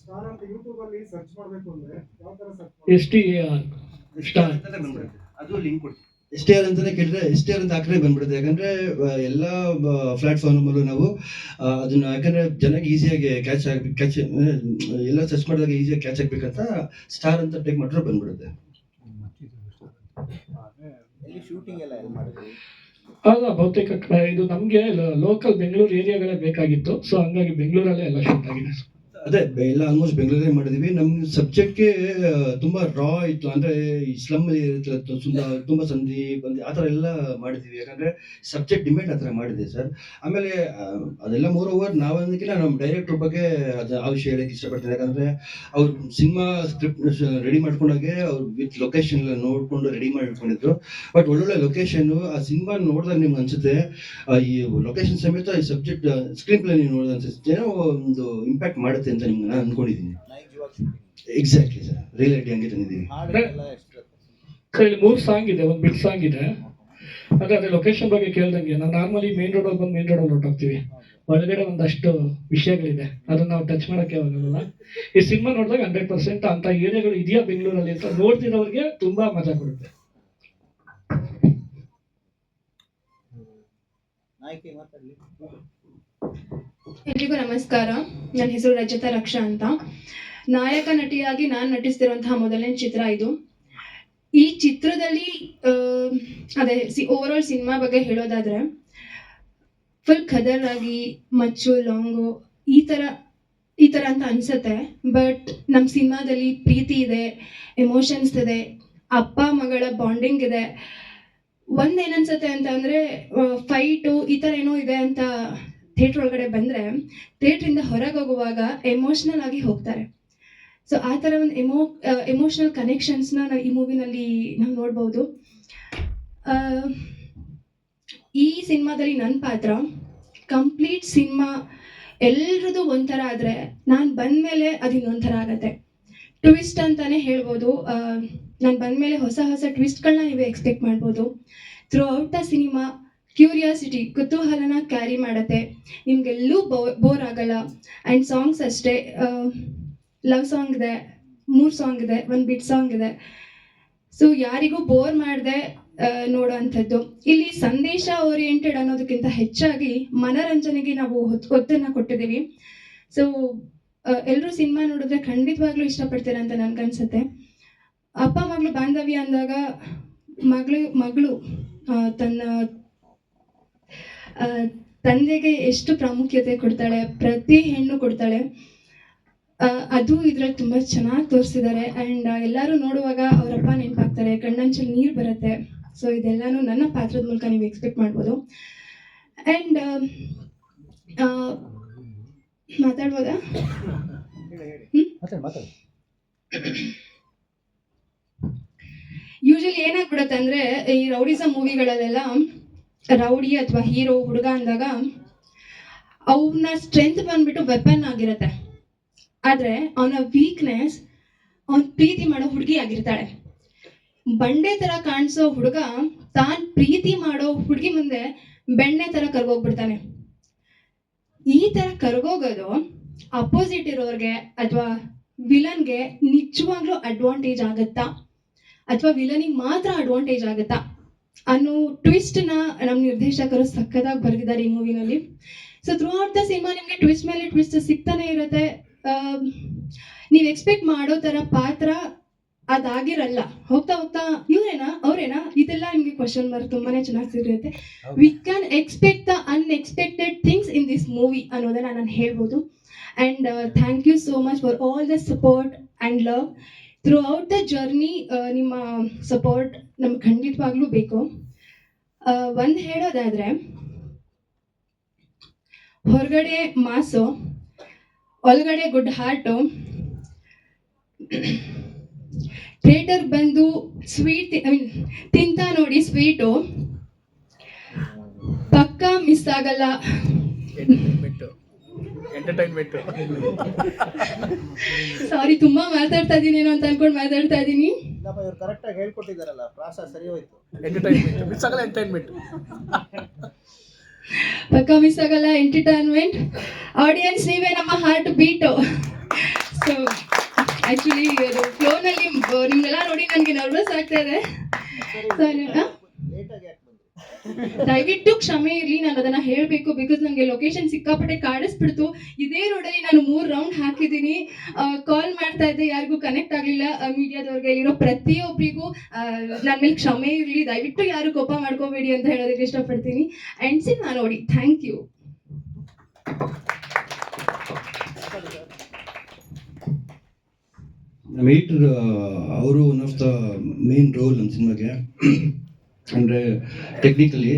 ಸ್ಟಾರ್ ಅಂತ ಯೂಟ್ಯೂಬ್ ಅಲ್ಲಿ ಸರ್ಚ್ ಮಾಡ್ಬೇಕು ಅಂದ್ರೆ ಯಾವ ತರ search S T R star ಅದು ಲಿಂಕ್ ಕೊಡ್ತೀನಿ. ಎಸ್ ಟಿ ಆರ್ ಅಂತಾನೆ ಕೇಳಿದ್ರೆ ಎಸ್ ಟಿ ಆರ್ ಅಂತ ಹಾಕಿದ್ರೆ ಬಂದ್ಬಿಡುತ್ತೆ. ಯಾಕಂದ್ರೆ ಎಲ್ಲ ಪ್ಲಾಟ್ಫಾರ್ಮಲ್ಲೂ ನಾವು ಅದನ್ನ ಯಾಕಂದ್ರೆ ಜನಕ್ಕೆ ಈಸಿಯಾಗಿ ಕ್ಯಾಚ್ ಆಗಿ ಕ್ಯಾಚ್ ಎಲ್ಲ ಸರ್ಚ್ ಮಾಡಿದಾಗ ಈಸಿಯಾಗಿ ಕ್ಯಾಚ್ ಆಗ್ಬೇಕಂತ ಸ್ಟಾರ್ ಅಂತ ಟೈಪ್ ಮಾಡಿದ್ರೆ ಬಂದ್ಬಿಡುತ್ತೆ. ಶೂಟಿಂಗ್ ಎಲ್ಲ ಮಾಡಿದ್ರಿ? ಅಲ್ಲ ಬಹುತೇಕ ಇದು ನಮಗೆ ಲೋಕಲ್ ಬೆಂಗಳೂರು ಏರಿಯಾಗಳೇ ಬೇಕಾಗಿತ್ತು. ಸೊ ಹಂಗಾಗಿ ಬೆಂಗಳೂರಲ್ಲೇ ಎಲ್ಲ ಶೂಟ್ ಆಗಿದೆ. ಅದೇ ಎಲ್ಲ ಆಲ್ಮೋಸ್ಟ್ ಬೆಂಗಳೂರೇ ಮಾಡಿದೀವಿ. ನಮ್ಮ ಸಬ್ಜೆಕ್ಟ್ಗೆ ತುಂಬಾ ರಾ ಇತ್ತು. ಅಂದ್ರೆ, ಈ ಸ್ಲಮ್ ಇರುತ್ತಲ್ಲ ತು- ಸುಂದ ತುಂಬಾ ಸಂಧಿ ಬಂದಿ ಆ ಥರ ಎಲ್ಲ ಮಾಡಿದ್ದೀವಿ ಯಾಕಂದ್ರೆ ಸಬ್ಜೆಕ್ಟ್ ಡಿಮ್ಯಾಂಡ್ ಆ ಥರ ಮಾಡಿದೆ ಸರ್ ಆಮೇಲೆ ಅದೆಲ್ಲ ಮೋರ್ ಓವರ್ ನಾವೊಂದಕ್ಕಿಂತ ನಮ್ಮ ಡೈರೆಕ್ಟ್ರ್ ಬಗ್ಗೆ ಅದು, ಆ ವಿಷಯ ಹೇಳಕ್ಕೆ ಇಷ್ಟಪಡ್ತೀನಿ. ಯಾಕಂದ್ರೆ, ಅವ್ರು ಸಿನಿಮಾ ಸ್ಕ್ರಿಪ್ಟ್ ರೆಡಿ ಮಾಡ್ಕೊಂಡಾಗೆ ಅವ್ರು ವಿತ್ ಲೊಕೇಶನ್ ಎಲ್ಲ ನೋಡ್ಕೊಂಡು ರೆಡಿ ಮಾಡಿ ಇಟ್ಕೊಂಡಿದ್ರು ಬಟ್ ಒಳ್ಳೊಳ್ಳೆ ಲೊಕೇಶನ್ ಆ ಸಿನಿಮಾ ನೋಡಿದಾಗ ನಿಮ್ಗೆ ಅನ್ಸುತ್ತೆ ಈ ಲೊಕೇಶನ್ ಸಮೇತ ಈ ಸಬ್ಜೆಕ್ಟ್ ಸ್ಕ್ರೀನ್ ಪ್ಲೇ ನೀವು ನೋಡಿದ ಅನ್ಸುತ್ತೆ. ಏನೋ ಒಂದು ಇಂಪ್ಯಾಕ್ಟ್ ಮಾಡುತ್ತೆ ಅಂತ ನಿಮ್ಗೆ ನಾನು ಅನ್ಕೊಂಡಿದ್ದೀನಿ. ಎಕ್ಸಾಕ್ಟ್ಲಿ ಸರ್ ರಿಯಾಲಿಟಿ ಹಂಗೆ ತಂದಿದ್ದೀವಿ. ಇಲ್ಲಿ ಮೂರು ಸಾಂಗ್ ಇದೆ ಒಂದು ಬಿಟ್ ಸಾಂಗ್ ಇದೆ. ಅದೇ ಅದೇ ಲೊಕೇಶನ್ ಬಗ್ಗೆ ಕೇಳ್ದಂಗೆ ನಾವು ನಾರ್ಮಲಿ ಮೇನ್ ರೋಡ್ ಬಂದು ಮೇನ್ ರೋಡ್ ಹೊರಟೋಗ್ತೀವಿ. ಒಳಗಡೆ ಒಂದಷ್ಟು ವಿಷಯಗಳಿದೆ. ಅದನ್ನ ನಾವು ಟಚ್ ಮಾಡೋಕ್ಕೆ ಆಗಲ್ಲ ಈ ಸಿನಿಮಾ ನೋಡಿದಾಗ ಹಂಡ್ರೆಡ್ ಪರ್ಸೆಂಟ್ ಅಂತ ಏರಿಯಾಗಳು ಇದೆಯಾ ಬೆಂಗಳೂರಲ್ಲಿ ಅಂತ ನೋಡ್ತಿರೋರಿಗೆ ತುಂಬಾ ಮಜಾ ಕೊಡುತ್ತೆ. ನಾಯಕಿ ಮಾತಾಡಲಿ. ಎಲ್ರಿಗೂ ನಮಸ್ಕಾರ. ನನ್ನ ಹೆಸರು ರಜತ ರಕ್ಷಾ ಅಂತ. ನಾಯಕ ನಟಿಯಾಗಿ ನಾನು ನಟಿಸ್ತಿರುವಂತಹ ಮೊದಲನೇ ಚಿತ್ರ ಇದು. ಈ ಚಿತ್ರದಲ್ಲಿ ಅದೇ ಸಿ ಓವರ್ ಆಲ್ ಸಿನಿಮಾ ಬಗ್ಗೆ ಹೇಳೋದಾದ್ರೆ ಫುಲ್ ಖದರ್ ಆಗಿ, ಮಚ್ಚು, ಲಾಂಗು, ಈ ಥರ ಈ ಥರ ಅಂತ ಅನ್ಸುತ್ತೆ. ಬಟ್ ನಮ್ಮ ಸಿನಿಮಾದಲ್ಲಿ ಪ್ರೀತಿ ಇದೆ ಎಮೋಷನ್ಸ್ ಇದೆ, ಅಪ್ಪ, ಮಗಳ ಬಾಂಡಿಂಗ್ ಇದೆ. ಒಂದ್ ಏನನ್ಸುತ್ತೆ ಅಂತ ಅಂದ್ರೆ ಫೈಟು ಈ ಥರ ಏನೋ ಇದೆ ಅಂತ ಥಿಯೇಟ್ರ್ ಒಳಗಡೆ ಬಂದರೆ ಥಿಯೇಟ್ರಿಂದ ಹೊರಗೆ ಹೋಗುವಾಗ ಎಮೋಷ್ನಲ್ ಆಗಿ ಹೋಗ್ತಾರೆ. ಸೊ ಆ ಥರ ಒಂದು ಎಮೋ ಎಮೋಷ್ನಲ್ ಕನೆಕ್ಷನ್ಸ್ನ ನಾವು ಈ ಮೂವಿನಲ್ಲಿ ನಾವು ನೋಡ್ಬೋದು. ಈ ಸಿನಿಮಾದಲ್ಲಿ ನನ್ನ ಪಾತ್ರ ಕಂಪ್ಲೀಟ್ ಸಿನಿಮಾ ಎಲ್ರದ್ದು ಒಂಥರ ಆದರೆ ನಾನು ಬಂದಮೇಲೆ ಅದು ಇನ್ನೊಂಥರ ಆಗತ್ತೆ. ಟ್ವಿಸ್ಟ್ ಅಂತಾನೆ ಹೇಳ್ಬೋದು. ನಾನು ಬಂದಮೇಲೆ ಹೊಸ ಹೊಸ ಟ್ವಿಸ್ಟ್ಗಳನ್ನ ನೀವು ಎಕ್ಸ್ಪೆಕ್ಟ್ ಮಾಡ್ಬೋದು. Throughout the cinema curiosity ಕುತೂಹಲನ ಕ್ಯಾರಿ ಮಾಡುತ್ತೆ. ನಿಮ್ಗೆಲ್ಲೂ ಬೋರ್ ಆಗಲ್ಲ. ಆ್ಯಂಡ್ ಸಾಂಗ್ಸ್ ಅಷ್ಟೇ ಲವ್ ಸಾಂಗ್ ಇದೆ, ಮೂರು ಸಾಂಗ್ ಇದೆ, ಒಂದು ಬಿಟ್ ಸಾಂಗ್ ಇದೆ. ಸೊ ಯಾರಿಗೂ ಬೋರ್ ಮಾಡದೆ ನೋಡೋ ಅಂಥದ್ದು. ಇಲ್ಲಿ ಸಂದೇಶ ಓರಿಯೆಂಟೆಡ್ ಅನ್ನೋದಕ್ಕಿಂತ ಹೆಚ್ಚಾಗಿ ಮನರಂಜನೆಗೆ ನಾವು ಹೊತ್ತು ಒತ್ತನ್ನು ಕೊಟ್ಟಿದ್ದೀವಿ. ಸೊ ಎಲ್ಲರೂ ಸಿನಿಮಾ ನೋಡಿದ್ರೆ ಖಂಡಿತವಾಗ್ಲೂ ಇಷ್ಟಪಡ್ತೀರ ಅಂತ ನನ್ಗನ್ಸುತ್ತೆ. ಅಪ್ಪ, ಮಗಳು, ಬಾಂಧವ್ಯ ಅಂದಾಗ ಮಗಳು ಮಗಳು ತನ್ನ ತಂದೆಗೆ ಎಷ್ಟು ಪ್ರಾಮುಖ್ಯತೆ ಕೊಡ್ತಾಳೆ, ಪ್ರತಿ ಹೆಣ್ಣು ಕೊಡ್ತಾಳೆ ಅದು ಇದ್ರಲ್ಲಿ ತುಂಬಾ ಚೆನ್ನಾಗಿ ತೋರಿಸಿದ್ದಾರೆ. ಅಂಡ್ ಎಲ್ಲರೂ ನೋಡುವಾಗ ಅವರಪ್ಪ ನೆನಪಾಗ್ತಾರೆ ಕಣ್ಣಂಚಲ್ಲಿ ನೀರು ಬರುತ್ತೆ. ಸೊ ಇದೆಲ್ಲಾನು ನನ್ನ ಪಾತ್ರದ ಮೂಲಕ ನೀವು ಎಕ್ಸ್ಪೆಕ್ಟ್ ಮಾಡ್ಬೋದು. ಅಂಡ್ ಮಾತಾಡ್ಬೋದಾ? ಯೂಶಲಿ ಏನಾಗ್ಬಿಡುತ್ತೆ ಅಂದ್ರೆ ಈ ರೌಡಿಸಮ್ ಮೂವಿಗಳಲ್ಲೆಲ್ಲ ರೌಡಿ ಅಥವಾ ಹೀರೋ ಹುಡುಗ ಅಂದಾಗ ಅವನ ಸ್ಟ್ರೆಂತ್ ಬಂದ್ಬಿಟ್ಟು ವೆಪನ್ ಆಗಿರುತ್ತೆ. ಆದರೆ ಅವನ ವೀಕ್ನೆಸ್ ಅವನ ಪ್ರೀತಿ ಮಾಡೋ ಹುಡುಗಿ ಆಗಿರ್ತಾಳೆ. ಬಂಡೆ ತರ ಕಾಣಿಸೋ ಹುಡುಗ ತಾನ್ ಪ್ರೀತಿ ಮಾಡೋ ಹುಡುಗಿ ಮುಂದೆ ಬೆಣ್ಣೆ ಥರ ಕರ್ಗೋಗ್ಬಿಡ್ತಾನೆ. ಈ ತರ ಕರ್ಗೋಗೋದು ಅಪೋಸಿಟ್ ಇರೋರಿಗೆ ಅಥವಾ ವಿಲನ್ಗೆ ನಿಜವಾಗ್ಲೂ ಅಡ್ವಾಂಟೇಜ್ ಆಗುತ್ತಾ? ಅಥವಾ ವಿಲನಿಗೆ ಮಾತ್ರ ಅಡ್ವಾಂಟೇಜ್ ಆಗುತ್ತಾ? ಅನ್ನೋ ನ ನಮ್ಮ ನಿರ್ದೇಶಕರು ಸಕ್ಕದಾಗಿ ಬರೆದಿದ್ದಾರೆ ಈ ಮೂವಿನಲ್ಲಿ so throughout the cinema ನಿಮಗೆ ಟ್ವಿಸ್ಟ್ ಮೇಲೆ ಟ್ವಿಸ್ಟ್ ಸಿಗ್ತಾನೆ ಇರುತ್ತೆ. ನೀವು ಎಕ್ಸ್ಪೆಕ್ಟ್ ಮಾಡೋ ಥರ ಪಾತ್ರ ಅದಾಗಿರಲ್ಲ. ಹೋಗ್ತಾ ಹೋಗ್ತಾ ಇವ್ರೇನಾ ಅವ್ರೇನಾ? ಇದೆಲ್ಲ ನಿಮಗೆ ಕ್ವಶನ್ ಮಾರ್ಕ್ ತುಂಬಾನೇ ಚೆನ್ನಾಗಿ ಸಿಗುತ್ತೆ. We can expect the unexpected things in this movie ಅನ್ನೋದನ್ನ ನಾನು ಹೇಳ್ಬೋದು. And thank you so much for all the support and love throughout the journey ನಿಮ್ಮ ಸಪೋರ್ಟ್ ನಮ್ಗೆ ಖಂಡಿತವಾಗ್ಲೂ ಬೇಕು. ಒಂದು ಹೇಳೋದಾದ್ರೆ, ಹೊರಗಡೆ ಮಾಸು, ಒಳಗಡೆ ಗುಡ್ ಹಾರ್ಟು, ಥಿಯೇಟರ್ ಬಂದು ಸ್ವೀಟ್ ಐ ಮೀನ್, ತಿಂತ ನೋಡಿ ಸ್ವೀಟು. ಪಕ್ಕ ಮಿಸ್ ಆಗಲ್ಲ. ಸಾರಿ ತುಂಬಾ ಮಾತಾಡ್ತಾ ಇದೀನೇನೋ ಅಂತ ಅನ್ಕೊಂಡು ಮಾತಾಡ್ತಾ ಇದೀನಿ ಇಲ್ಲಪ್ಪ ಇವ್ರು ಕರೆಕ್ಟಾಗಿ ಹೇಳ್ಕೊಟ್ಟಿದ್ದಾರಲ್ಲ ಪ್ರಾಸ ಸರಿ ಹೋಯ್ತು. ಪಕ್ಕ ಮಿಸ್ ಆಗಲ್ಲ ಎಂಟರ್ಟೈನ್ಮೆಂಟ್ ಆಡಿಯನ್ಸ್ ನೀವೇ ನಮ್ಮ ಹಾರ್ಟ್ ಬೀಟು ಸೊ ಆ್ಯಕ್ಚುಲಿ ಫ್ಲೋನಲ್ಲಿ ನಿಮ್ಗೆಲ್ಲ ನೋಡಿ ನನಗೆ ನರ್ವಸ್ ಆಗ್ತಾ ಇದೆ. So, ಆ? ಲೇಟಾಗಿ ಯಾಕೆ ಬಂದ್ರು ದಯವಿಟ್ಟು ಕ್ಷಮೆ ಇರಲಿ, ನಾನು ಅದನ್ನ ಹೇಳಬೇಕು ಬಿಕಾಸ್ ನನಗೆ ಲೊಕೇಶನ್ ಸಿಕ್ಕಾಪಟ್ಟೆ ಕಾಡಿಸ್ಬಿಡ್ತು. ಇದೇ ರೋಡಲ್ಲಿ ನಾನು ಮೂರು ರೌಂಡ್ ಹಾಕಿದ್ದೀನಿ. ಕಾಲ್ ಮಾಡ್ತಾ ಇದ್ದೆ, ಯಾರಿಗೂ ಕನೆಕ್ಟ್ ಆಗಲಿಲ್ಲ. ಮೀಡಿಯಾದವ್ರಿಗೆ ಇರೋ ಪ್ರತಿಯೊಬ್ಬರಿಗೂ ನನ್ನ ಮೇಲೆ ಕ್ಷಮೆ ಇರಲಿ. ದಯವಿಟ್ಟು ಯಾರು ಕೋಪ ಮಾಡ್ಕೋಬೇಡಿ ಅಂತ ಹೇಳೋದಕ್ಕೆ ಇಷ್ಟಪಡ್ತೀನಿ. ಆ್ಯಂಡ್ ಸಿನಿಮಾ ನೋಡಿ. ಥ್ಯಾಂಕ್ ಯು ಮೀಟರ್ ಅವರು one of the main role ನಮ್ಮ ಸಿನಿಮಾಗೆ ಅಂದರೆ ಟೆಕ್ನಿಕಲಿ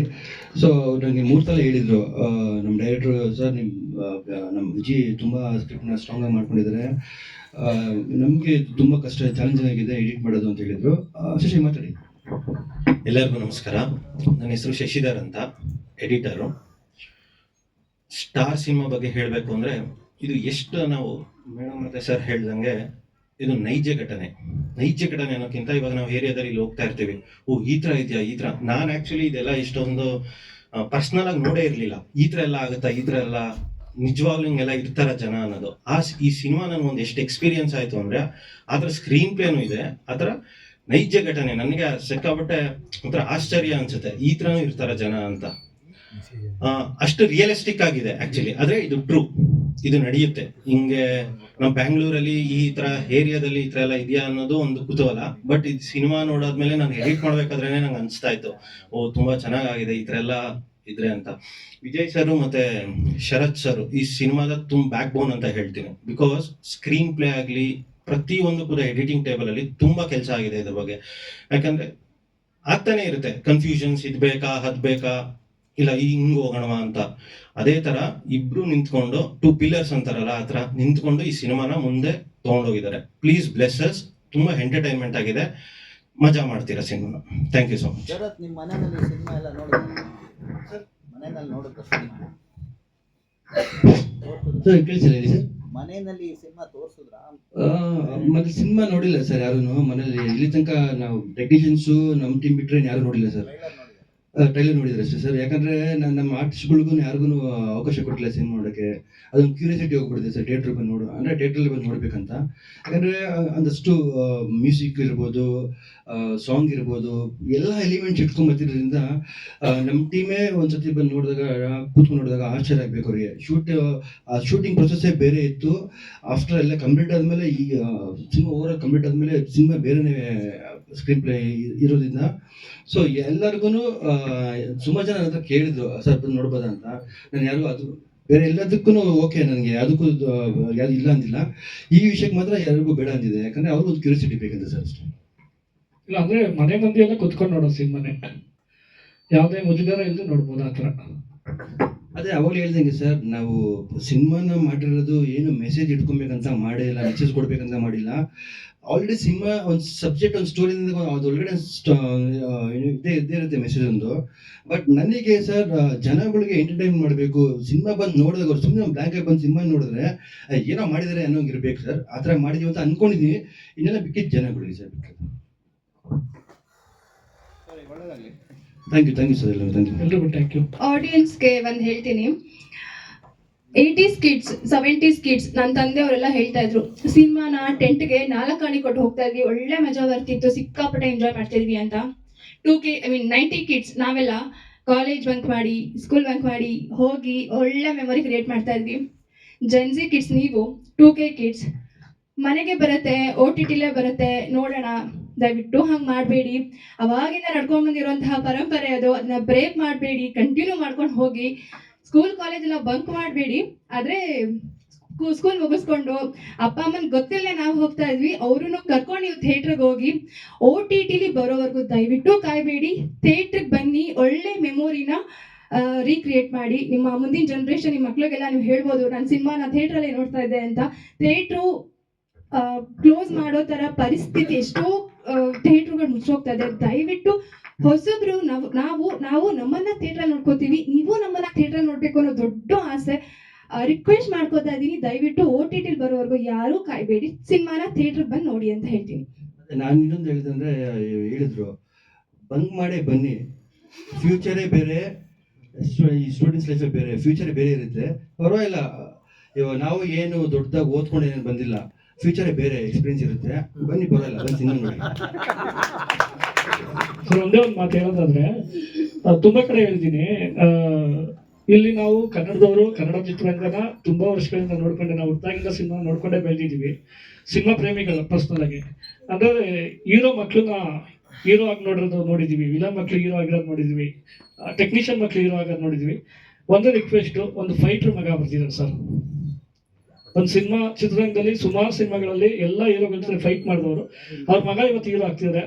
ಸೊ ನನಗೆ ಮೂರು ಸಲ ಹೇಳಿದರು ನಮ್ಮ ಡೈರೆಕ್ಟ್ರು ಸರ್ ನಿಮ್ಮ ನಮ್ಮ ವಿಜಿ ತುಂಬ ಸ್ಕ್ರಿಪ್ಟ್ನ ಸ್ಟ್ರಾಂಗಾಗಿ ಮಾಡ್ಕೊಂಡಿದ್ದಾರೆ ನಮಗೆ ತುಂಬ ಕಷ್ಟ ಚಾಲೆಂಜಿಂಗ್ ಆಗಿದೆ ಎಡಿಟ್ ಮಾಡೋದು ಅಂತ ಹೇಳಿದರು. ಶಶಿ, ಮಾತಾಡಿ. ಎಲ್ಲರಿಗೂ ನಮಸ್ಕಾರ. ನನ್ನ ಹೆಸರು ಶಶಿಧರ್ ಅಂತ ಎಡಿಟರು ಸ್ಟಾರ್ ಸಿನಿಮಾ ಬಗ್ಗೆ ಹೇಳಬೇಕು ಅಂದರೆ, ಇದು ಎಷ್ಟು ನಾವು, ಮೇಡಮ್ ಮತ್ತೆ ಸರ್ ಹೇಳ್ದಂಗೆ ಇದು ನೈಜ ಘಟನೆ. ನೈಜ ಘಟನೆ ಅನ್ನೋಕ್ಕಿಂತ ಇವಾಗ ನಾವು ಏರಿಯಾದಲ್ಲಿ ಹೋಗ್ತಾ ಇರ್ತೀವಿ. ಓ, ಈ ಥರ ಇದೆಯಾ? ಈ ಥರ. ನಾನು ಆ್ಯಕ್ಚುಲಿ ಇದೆಲ್ಲ ಇಷ್ಟೊಂದು ಪರ್ಸನಲ್ ಆಗಿ ನೋಡೇ ಇರಲಿಲ್ಲ. ಈ ತರ ಎಲ್ಲ ಆಗುತ್ತಾ? ಈ ಥರ ಎಲ್ಲ ನಿಜವಾಗ್ಲೂ ಹಿಂಗೆಲ್ಲ ಇರ್ತಾರ ಜನ ಅನ್ನೋದು. ಆ ಈ ಸಿನಿಮಾ ನನಗೆ ಒಂದು ಎಷ್ಟು ಎಕ್ಸ್ಪೀರಿಯನ್ಸ್ ಆಯ್ತು ಅಂದ್ರೆ, ಅದರ ಸ್ಕ್ರೀನ್ ಪ್ಲೇನು ಇದೆ. ಅದರ ನೈಜ ಘಟನೆ. ನನಗೆ ಸಿಕ್ಕಾಪಟ್ಟೆ ಒಂಥರ ಆಶ್ಚರ್ಯ ಅನ್ಸುತ್ತೆ. ಈ ಥರನೂ ಇರ್ತಾರ ಜನ ಅಂತ. ಅಷ್ಟು ರಿಯಲಿಸ್ಟಿಕ್ ಆಗಿದೆ ಆಕ್ಚುಲಿ ಆದ್ರೆ ಇದು ಟ್ರೂ ಇದು ನಡೆಯುತ್ತೆ. ಹಿಂಗೆ ನಮ್ ಬ್ಯಾಂಗ್ಳೂರಲ್ಲಿ ಈ ತರ ಏರಿಯಾದಲ್ಲಿ ಈ ತರ ಎಲ್ಲ ಇದೆಯಾ ಅನ್ನೋದು ಒಂದು ಕುತೂಹಲ. ಬಟ್ ಇದು ಸಿನಿಮಾ ನೋಡಾದ್ಮೇಲೆ ನಾನು ಎಡಿಟ್ ಮಾಡ್ಬೇಕಾದ್ರೇನೆ ನಂಗೆ ಅನ್ಸ್ತಾ ಇತ್ತು. ಓ, ತುಂಬಾ ಚೆನ್ನಾಗಾಗಿದೆ ಈ ತರ ಎಲ್ಲ ಇದ್ರೆ ಅಂತ. ವಿಜಯ್ ಸರ್ ಮತ್ತೆ ಶರತ್ ಸರ್ ಈ ಸಿನಿಮಾದ ತುಂಬ ಬ್ಯಾಕ್ ಬೋನ್ ಅಂತ ಹೇಳ್ತೀನಿ. ಬಿಕಾಸ್ ಸ್ಕ್ರೀನ್ ಪ್ಲೇ ಆಗ್ಲಿ ಪ್ರತಿ ಒಂದು ಕೂಡ ಎಡಿಟಿಂಗ್ ಟೇಬಲ್ ಅಲ್ಲಿ ತುಂಬಾ ಕೆಲಸ ಆಗಿದೆ ಇದ್ರ ಬಗ್ಗೆ. ಯಾಕಂದ್ರೆ ಆಗ್ತಾನೆ ಇರುತ್ತೆ. ಕನ್ಫ್ಯೂಷನ್ಸ್ ಇದ್ಬೇಕಾ ಬೇಕಾ ಅದ್ ಬೇಕಾ ಇಲ್ಲ ಹಿಂಗ್ ಹೋಗೋಣವಾ ಅಂತ. ಅದೇ ತರ ಇಬ್ರು ನಿಂತ್ಕೊಂಡು ಟೂ ಪಿಲ್ಲರ್ಸ್ ಅಂತಾರಲ್ಲ ಆ ತರ ನಿಂತ್ಕೊಂಡು ಈ ಸಿನಿಮಾನ ಮುಂದೆ ತಗೊಂಡೋಗಿದ್ದಾರೆ. ಪ್ಲೀಸ್ ಬ್ಲೆಸ್ಸಸ್ ತುಂಬಾ ಎಂಟರ್ಟೈನ್ಮೆಂಟ್ ಆಗಿದೆ. ಮಜಾ ಮಾಡ್ತೀರಾ ಸಿನಿಮಾನ? Thank you so much Sharath ನಿಮ್ಮ ಮನೆಯಲ್ಲಿ ಸಿನಿಮಾ ಎಲ್ಲ ನೋಡಿದ್ರೆ? ಮನೆಯಲ್ಲಿ ನೋಡುತ್ತಾ ಸಿನಿಮಾ? ಸರ್ ಕೇಳಿಸಿಲ್ಲ ಹೇಳಿ ಸರ್. ಮನೆಯಲ್ಲಿ ಸಿನಿಮಾ ತೋರಿಸಿದ್ರ? ಆ, ಮತ್ತೆ ಸಿನಿಮಾ ನೋಡಿಲ್ಲ ಸರ್ ಯಾರು ಮನೇಲಿ ಇಲ್ಲಿ ತನಕ ನಾವು ಟೆಕ್ನಿಷಿಯನ್ಸ್ ನಮ್ಮ ಟೀಮ್ ಬಿಟ್ರೆ ಯಾರು ನೋಡಿಲ್ಲ ಸರ್. ಟ್ರೈಲರ್ ನೋಡಿದ್ರ ಅಷ್ಟೇ ಸರ್, ಯಾಕಂದ್ರೆ ನಮ್ಮ ಆರ್ಟಿಸ್ಟ್ಗಳಿಗೂ ಯಾರಿಗೂ ಅವಕಾಶ ಕೊಟ್ಟಿಲ್ಲ ಸಿನಿಮಾ ನೋಡೋಕ್ಕೆ. ಅದೊಂದು ಕ್ಯೂರಿಯಾಸಿಟಿ ಹೋಗ್ಬಿಡುತ್ತೆ ಸರ್ ಥಿಯೇಟ್ರ್ ಬಂದು ನೋಡು, ಅಂದರೆ ಥಿಯೇಟ್ರಲ್ಲಿ ಬಂದು ನೋಡ್ಬೇಕಂತ. ಯಾಕಂದ್ರೆ ಒಂದಷ್ಟು ಮ್ಯೂಸಿಕ್ ಇರ್ಬೋದು ಸಾಂಗ್ ಇರ್ಬೋದು, ಎಲ್ಲ ಎಲಿಮೆಂಟ್ಸ್ ಇಟ್ಕೊಂಡ್ ಬರ್ತಿರೋದ್ರಿಂದ ನಮ್ಮ ಟೀಮೇ ಒಂದ್ಸತಿ ಬಂದು ನೋಡಿದಾಗ, ಕೂತ್ಕೊಂಡು ನೋಡಿದಾಗ ಆಶ್ಚರ್ಯ ಆಗ್ಬೇಕು ಅವರಿಗೆ. ಶೂಟ್ ಆ ಶೂಟಿಂಗ್ ಪ್ರೊಸೆಸ್ಸೇ ಬೇರೆ ಇತ್ತು. ಆಫ್ಟರ್ ಎಲ್ಲ ಕಂಪ್ಲೀಟ್ ಆದಮೇಲೆ ಈ ಸಿನಿಮಾ ಓವರ್ ಕಂಪ್ಲೀಟ್ ಆದಮೇಲೆ ಸಿನಿಮಾ ಬೇರೆನೇ ಸ್ಕ್ರೀನ್ ಪ್ಲೇ ಇರೋದ್ರಿಂದ ಸೊ ಎಲ್ಲರಿಗೂ ಸುಮಾರು ಜನ ಹತ್ರ ಕೇಳಿದ್ರು ಸರ್ ಬಂದು ನೋಡ್ಬೋದಾ ಅಂತ? ನಾನು ಯಾರು ಅದು ಬೇರೆ ಎಲ್ಲದಕ್ಕೂ ಓಕೆ ನನಗೆ ಅದಕ್ಕೂ ಯಾರು ಇಲ್ಲ ಅಂದಿಲ್ಲ. ಈ ವಿಷಯಕ್ಕೆ ಮಾತ್ರ ಯಾರಿಗೂ ಬೇಡ ಅಂದಿದೆ. ಯಾಕಂದ್ರೆ ಅವ್ರಿಗೂ ಒಂದು ಕ್ಯೂರಿಯಾಸಿಟಿ ಬೇಕಂತ ಸರ್ ಅಷ್ಟೇ. ಇಲ್ಲ ಅಂದ್ರೆ ಮನೆ ಮಂದಿ ಎಲ್ಲ ಕುತ್ಕೊಂಡು ನೋಡೋ ಸಿನಿಮಾನೆ. ಯಾವುದೇ ಮುಜುಗರ ಇಲ್ಲದೆ ನೋಡ್ಬೋದು ಆ ಥರ. ಅದೇ ಅವಾಗ ಹೇಳ್ದಂಗೆ ಸರ್ ನಾವು ಸಿನಿಮಾನ ಮಾಡಿರೋದು ಏನು ಮೆಸೇಜ್ ಇಟ್ಕೊಬೇಕಂತ ಮಾಡಿಲ್ಲ ಮೆಸೇಜ್ ಕೊಡ್ಬೇಕಂತ ಮಾಡಿಲ್ಲ. ಆಲ್ರೆಡಿ ಸಿನಿಮಾ ಒಂದು ಸಬ್ಜೆಕ್ಟ್ ಒಂದು ಸ್ಟೋರಿ ಅದೊಳಗಡೆ ಇದೇ ಇದ್ದೇ ಇದ್ದೇ ಇರುತ್ತೆ ಮೆಸೇಜ್ ಒಂದು ಬಟ್ ನನಗೆ ಸರ್ ಜನಗಳಿಗೆ ಎಂಟರ್ಟೈನ್ ಮಾಡಬೇಕು. ಸಿನಿಮಾ ಬಂದು ನೋಡಿದಾಗ ಅವ್ರು ಸುಮ್ಮನೆ ಬ್ಲಾಂಕ್ ಆಗಿ ಬಂದು ಸಿನಿಮಾ ನೋಡಿದ್ರೆ ಏನೋ ಮಾಡಿದ್ದಾರೆ ಅನ್ನೋಂಗೆ ಇರಬೇಕು ಸರ್ ಆ ಥರ ಮಾಡಿದೀವಿ ಅಂತ ಅನ್ಕೊಂಡಿದ್ದೀನಿ ಇನ್ನೆಲ್ಲ ಬಿಕ್ಕಿದ್ದು ಜನಗಳಿಗೆ ಸರ್ ಸರಿ ಒಳ್ಳೆದಾಗಲಿ. Thank you thank you sir ಎಲ್ಲರೂ ಥ್ಯಾಂಕ್ ಯು ಎಲ್ಲರಿಗೂ ಥ್ಯಾಂಕ್ ಯು ಆಡಿಯನ್ಸ್ಗೆ ಒಂದು ಹೇಳ್ತೀನಿ. ಏಯ್ಟೀಸ್ ಕಿಡ್ಸ್ ಸೆವೆಂಟೀಸ್ ಕಿಡ್ಸ್ ನನ್ನ ತಂದೆಯವರೆಲ್ಲ ಹೇಳ್ತಾ ಇದ್ರು ಸಿನಿಮಾನ ಟೆಂಟ್ಗೆ ನಾಲ್ಕು ಆಣಿ ಕೊಟ್ಟು ಹೋಗ್ತಾ ಇದ್ವಿ, ಒಳ್ಳೆ ಮಜಾ ಬರ್ತಿತ್ತು, ಸಿಕ್ಕಾಪಟ್ಟೆ ಎಂಜಾಯ್ ಮಾಡ್ತಾ ಇದ್ವಿ ಅಂತ. Two K I mean ninety kids ನಾವೆಲ್ಲ ಕಾಲೇಜ್ ಬಂಕ್ ಮಾಡಿ ಸ್ಕೂಲ್ ಬಂಕ್ ಮಾಡಿ ಹೋಗಿ ಒಳ್ಳೆ ಮೆಮೊರಿ ಕ್ರಿಯೇಟ್ ಮಾಡ್ತಾ ಇದ್ವಿ. ಜೆನ್ಸಿ ಕಿಡ್ಸ್ ನೀವು ಟೂ ಕೆ ಕಿಡ್ಸ್ ಮನೆಗೆ ಬರುತ್ತೆ ಓ ಟಿ ಟಿಲೇ ಬರುತ್ತೆ, ನೋಡೋಣ, ದಯವಿಟ್ಟು ಹಂಗೆ ಮಾಡಬೇಡಿ. ಅವಾಗಿಂದ ನಡ್ಕೊಂಡ್ ಬಂದಿರುವಂತಹ ಪರಂಪರೆ ಅದು ಅದನ್ನ ಬ್ರೇಕ್ ಮಾಡಬೇಡಿ ಕಂಟಿನ್ಯೂ ಮಾಡ್ಕೊಂಡು ಹೋಗಿ ಸ್ಕೂಲ್ ಕಾಲೇಜ್ ಎಲ್ಲ ಬಂಕ್ ಮಾಡಬೇಡಿ. ಆದ್ರೆ ಸ್ಕೂಲ್ ಮುಗಿಸ್ಕೊಂಡು ಅಪ್ಪ, ಅಮ್ಮನ್ ಗೊತ್ತಿಲ್ಲೇ ನಾವು ಹೋಗ್ತಾ ಇದ್ವಿ. ಅವ್ರನ್ನು ಕರ್ಕೊಂಡು ನೀವು ಥಿಯೇಟ್ರಿಗೆ ಹೋಗಿ ಒ ಟಿ ಟಿಲಿ ಬರೋವರೆಗೂ ದಯವಿಟ್ಟು ಕಾಯಬೇಡಿ. ಥಿಯೇಟ್ರಿಗೆ ಬನ್ನಿ, ಒಳ್ಳೆ ಮೆಮೊರಿನ ರೀಕ್ರಿಯೇಟ್ ಮಾಡಿ. ನಿಮ್ಮ ಮುಂದಿನ ಜನ್ರೇಷನ್ ನಿಮ್ಮ ಮಕ್ಳಿಗೆಲ್ಲ ನೀವು ಹೇಳ್ಬೋದು, ನಾನು ಸಿನಿಮಾನ ಥಿಯೇಟ್ರಲ್ಲೇ ನೋಡ್ತಾ ಇದ್ದೆ ಅಂತ. ಥಿಯೇಟ್ರು ಕ್ಲೋಸ್ ಮಾಡೋ ಥರ ಪರಿಸ್ಥಿತಿ ಎಷ್ಟೋ ಥಿಯೇಟ್ರುಗಳು ಮುಚ್ಚೋಗ್ತಾ ಇದೆ. ದಯವಿಟ್ಟು ಹೊಸಬ್ರು ನಾವು ನಾವು ನಾವು ನಮ್ಮನ್ನ ಥಿಯೇಟ್ರಲ್ಲಿ ನೋಡ್ಕೋತೀವಿ ನೀವು ನಮ್ಮನ್ನ ಥಿಯೇಟರ್ ನೋಡ್ಬೇಕು ಅನ್ನೋ ದೊಡ್ಡ ಆಸೆ. ರಿಕ್ವೆಸ್ಟ್ ಮಾಡ್ಕೋತಾ ಇದೀನಿ ದಯವಿಟ್ಟು ಓ ಟಿ ಟಿಲ್ ಬರೋವರೆಗೂ ಯಾರೂ ಕಾಯ್ಬೇಡಿ ಸಿನಿಮಾನ ಥಿಯೇಟರ್ ಬಂದು ನೋಡಿ ಅಂತ ಹೇಳ್ತೀನಿ. ನಾನು ಇನ್ನೊಂದು ಹೇಳಿದಂದ್ರೆ ಹೇಳಿದ್ರು ಬಂಕ್ ಮಾಡೇ ಬನ್ನಿ ಫ್ಯೂಚರೇ ಬೇರೆ ಈ ಸ್ಟೂಡೆಂಟ್ಸ್ ಲೈಫೇ ಬೇರೆ ಫ್ಯೂಚರ್ ಬೇರೆ ಇರುತ್ತೆ. ಪರವಾಗಿಲ್ಲ ಇವಾಗ ನಾವು ಏನು ದೊಡ್ಡದಾಗಿ ಓದ್ಕೊಂಡು ಏನೇನು ಬಂದಿಲ್ಲ ಫ್ಯೂಚರೇ ಬೇರೆ ಎಕ್ಸ್ಪೀರಿಯನ್ಸ್ ಇರುತ್ತೆ. ಬನ್ನಿ ಪರವಾಗಿಲ್ಲ ಬಂದು ಸಿನಿಮಾ ನೋಡಿ. ಒಂದೇ ಒಂದು ಮಾತು ಹೇಳೋದಾದ್ರೆ ತುಂಬಾ ಕಡೆ ಹೇಳ್ತೀನಿ ಇಲ್ಲಿ ನಾವು ಕನ್ನಡದವರು, ಕನ್ನಡ ಚಿತ್ರರಂಗನ ತುಂಬಾ ವರ್ಷಗಳಿಂದ ನೋಡ್ಕೊಂಡೆ, ನಾವು ಹುಟ್ಟಾಗಿಂದ ಸಿನಿಮಾ ನೋಡ್ಕೊಂಡೇ ಬೆಳೆದಿದ್ದೀವಿ. ಸಿನಿಮಾ ಪ್ರೇಮಿಗಳು ಪರ್ಸ್ನಲ್ ಆಗಿ ಅಂದ್ರೆ, ಹೀರೋ ಮಕ್ಕಳನ್ನ ಹೀರೋ ಆಗಿ ನೋಡಿರೋದು ನೋಡಿದೀವಿ ವಿಲನ್ ಮಕ್ಳು ಹೀರೋ ಆಗಿರೋದು ನೋಡಿದ್ವಿ ಟೆಕ್ನಿಷಿಯನ್ ಮಕ್ಳು ಹೀರೋ ಆಗೋದು ನೋಡಿದ್ವಿ ಒಂದು ರಿಕ್ವೆಸ್ಟ್ ಒಂದು ಫೈಟ್ರ್ ಮಗ ಬರ್ತಿದ್ದಾರೆ ಸರ್. ಒಂದು ಸಿನಿಮಾ ಚಿತ್ರರಂಗದಲ್ಲಿ ಸುಮಾರು ಸಿನಿಮಾಗಳಲ್ಲಿ ಎಲ್ಲ ಹೀರೋಗಳ ಫೈಟ್ ಮಾಡಿದವರು. ಅವ್ರ ಮಗ ಇವತ್ತು ಹೀರೋ ಆಗ್ತಿದ್ದಾರೆ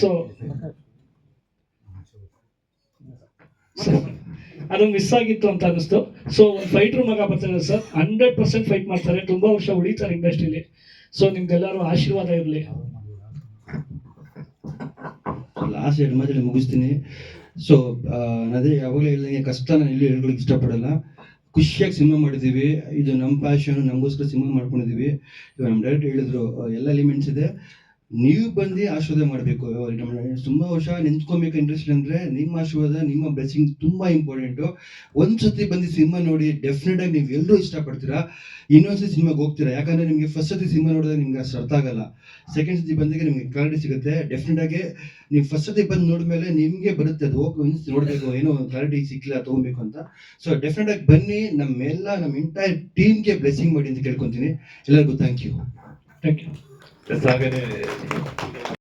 ಸೊ ಅದು ಮಿಸ್ ಆಗಿತ್ತು ಅಂತ ಅನಿಸ್ತು ಸೊ ಒಂದು ಫೈಟರ್ ಮಗ ಬರ್ತಾರೆ ಸರ್ ಹಂಡ್ರೆಡ್ ಪರ್ಸೆಂಟ್ ಫೈಟ್ ಮಾಡ್ತಾರೆ. ತುಂಬಾ ವರ್ಷ ಉಳಿತಾರೆ ಇಂಡಸ್ಟ್ರಿಲಿ ಸೊ ನಿಮ್ಗೆಲ್ಲರೂ ಆಶೀರ್ವಾದ ಇರಲಿ. ಲಾಸ್ಟ್ ಎರಡು ಮಾತ್ರ ಮುಗಿಸ್ತೀನಿ. ಸೊ ಅದೇ ಯಾವಾಗಲೇ ಹೇಳಿದಂಗೆ ಕಷ್ಟ ನಾನು ಇಲ್ಲಿ ಹೇಳ್ಕೊಳಕ್ಕೆ ಇಷ್ಟಪಡಲ್ಲ. ಖುಷಿಯಾಗಿ ಸಿನಿಮಾ ಮಾಡಿದ್ದೀವಿ ಇದು ನಮ್ಮ ಪ್ಯಾಷನ್ ನಮಗೋಸ್ಕರ ಸಿನಿಮಾ ಮಾಡ್ಕೊಂಡಿದ್ದೀವಿ ಇವಾಗ ನಮ್ಮ ಡೈರೆಕ್ಟ್ ಹೇಳಿದ್ರು ಎಲ್ಲ ಎಲಿಮೆಂಟ್ಸ್ ಇದೆ. ನೀವು ಬಂದು ಆಶೀರ್ವಾದ ಮಾಡಬೇಕು. ತುಂಬ ವರ್ಷ ನಿಂತ್ಕೊಬೇಕು ಇಂಟ್ರೆಸ್ಟ್ ಅಂದರೆ ನಿಮ್ಮ ಆಶೀರ್ವಾದ, ನಿಮ್ಮ ಬ್ಲೆಸ್ಸಿಂಗ್ ತುಂಬ ಇಂಪಾರ್ಟೆಂಟು ಒಂದ್ಸತಿ ಬಂದು ಸಿನಿಮಾ ನೋಡಿ ಡೆಫಿನೆಟ್ ಆಗಿ ನೀವು ಎಲ್ಲರೂ ಇಷ್ಟಪಡ್ತೀರಾ? ಇನ್ನೊಂದ್ಸತಿ ಸಿನಿಮಾಗೆ ಹೋಗ್ತೀರಾ? ಯಾಕಂದರೆ ನಿಮಗೆ ಫಸ್ಟ್ ಸತಿ ಸಿನಿಮಾ ನೋಡಿದ್ರೆ ನಿಮ್ಗೆ ಅಷ್ಟು ಅರ್ಥ ಆಗಲ್ಲ. ಸೆಕೆಂಡ್ ಸತಿ ಬಂದಾಗ ನಿಮಗೆ ಕ್ಲಾರಿಟಿ ಸಿಗುತ್ತೆ. ಡೆಫಿನೆಟ್ ಆಗಿ ನೀವು ಫಸ್ಟ್ ಸತಿ ಬಂದು ನೋಡಿದ್ಮೇಲೆ ನಿಮಗೆ ಬರುತ್ತೆ ಅದು. ಹೋಗಿ ನೋಡಬೇಕು, ಏನೋ ಕ್ಲಾರಿಟಿ ಸಿಕ್ಕಿಲ್ಲ ತೊಗೊಬೇಕು ಅಂತ. ಸೊ ಡೆಫಿನೆಟ್ ಆಗಿ ಬನ್ನಿ, ನಮ್ಮೆಲ್ಲ ನಮ್ಮ ಎಂಟೈರ್ ಟೀಮ್ಗೆ ಬ್ಲೆಸ್ಸಿಂಗ್ ಮಾಡಿ ಅಂತ ಕೇಳ್ಕೊತೀನಿ. ಎಲ್ಲರಿಗೂ ಥ್ಯಾಂಕ್ ಯು ಥ್ಯಾಂಕ್ ಯು እዛ ግን